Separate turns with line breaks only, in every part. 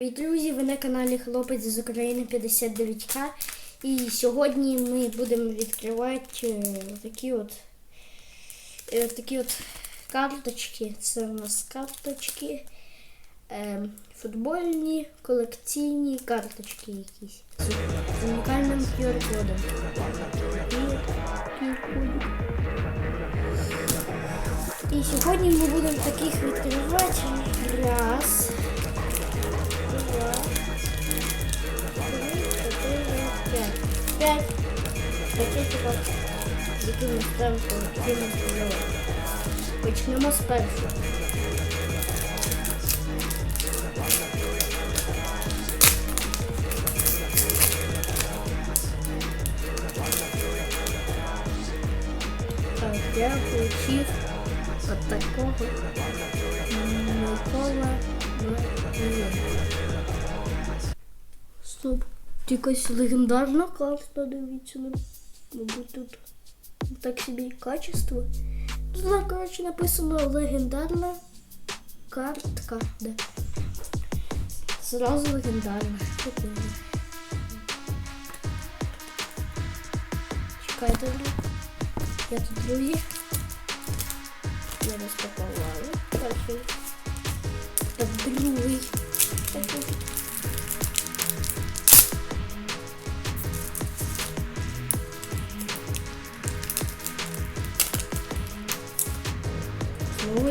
Привіт, друзі, ви на каналі Хлопець з України 59К. І сьогодні ми будемо відкривати е, такі от, е, такі от карточки. Це у нас карточки. Е, футбольні колекційні карточки якісь. З, унікальним QR-кодом. І І сьогодні ми будемо таких відкривати. Раз. 5 пакетиків, типу, які ми ставимо, які ми ставимо. Почнемо з першого. Так, я получив от такого Стоп. Якась легендарна карта, дивіться. ну, Мабуть, тут так собі качество. Тут, коротше, написано легендарна картка. Да. Зразу легендарна. Чекайте. Я тут друзі. Я розпакувала. Перший. Так, другий.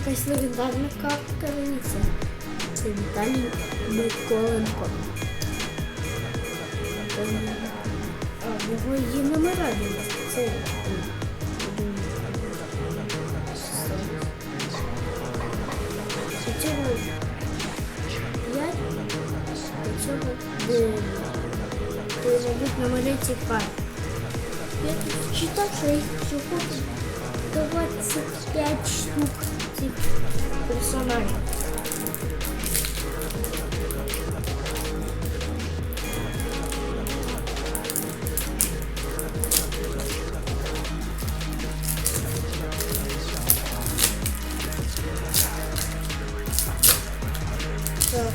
якась легендарна картка дивіться. Це Віталій Миколенко. Там, А, його є номера дивіться. Це м, До цього 5, до цього 9. Це, мабуть, номери цих карт. Я тут читав, що їх всього 25 штук Цих персонажів. Так.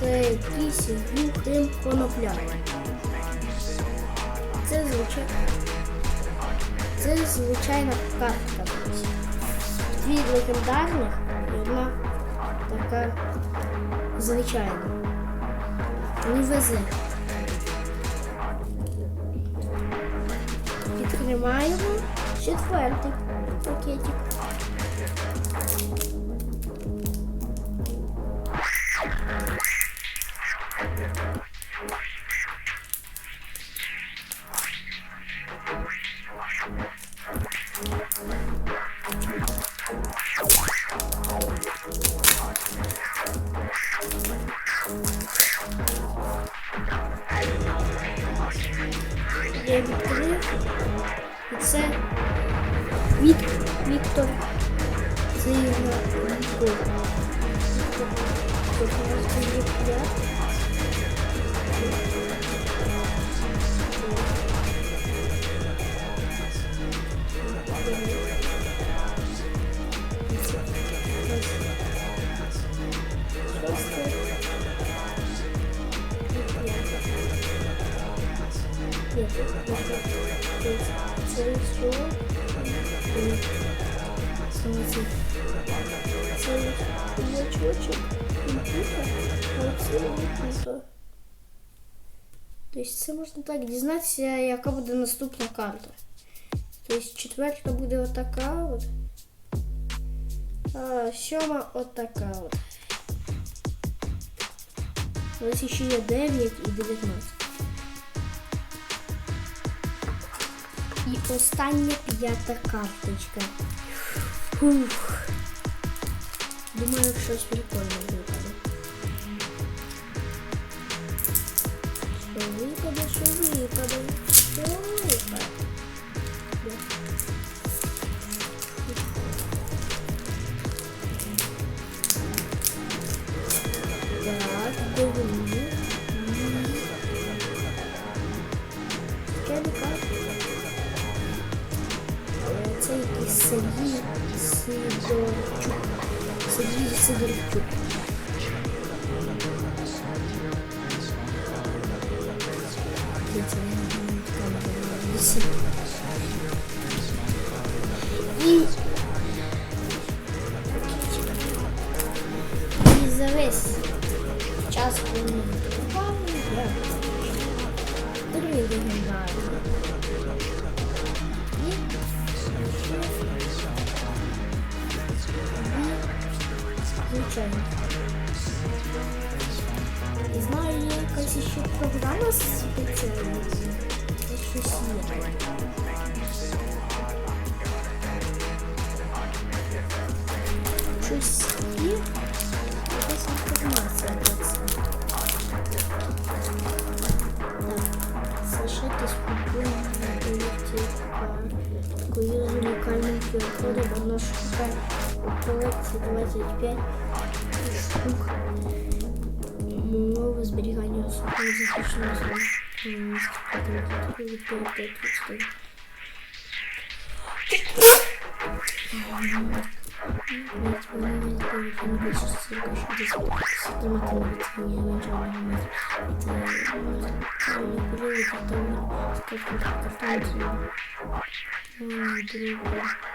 Це якийсь Юхим Конопля. Це звичайно. Це звичайна картка. Дві легендарних і одна така звичайна. Не везе. Відкриваємо четвертий пакетик. Вік... Віктор. Це його Віктор. Тобто це можна так дізнатися, яка буде наступна карта. Тобто четверта буде отака от. А сьома отака от. Ось ще є 9 і 19. І остання п'ята карточка. Фух. Думаю, щось прикольне випаде. Що випаде, що випаде, що випаде. Якийсь Сергій Сидорчук. Сергій Сидорчук. Він. І... І за весь час, коли готували, я другий легендарний. Звичайно. Не знаю, є якась ще програма спеціальна. Щось є. Щось є. Якась інформація про це. Залишайтесь спокійно, дивіться такою з унікальним QR-кодом, воно шукає у колекції 25 штук. Мова зберігання особливо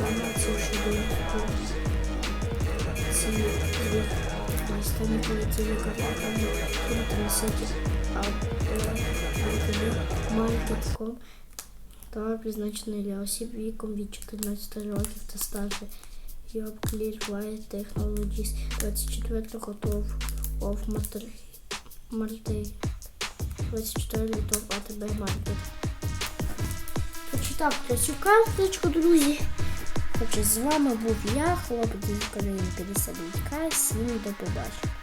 інформацію щодо цієї стані поліції картами на сайті Market.com Товар призначений для осіб віком від 14 років та старше. Europe Clear White Technologies 24 готов of Martin 24 літов АТБ Market. Почитав цю карточку, друзі. Отже, з вами був я, хлопець з України 52К. Всім до побачення.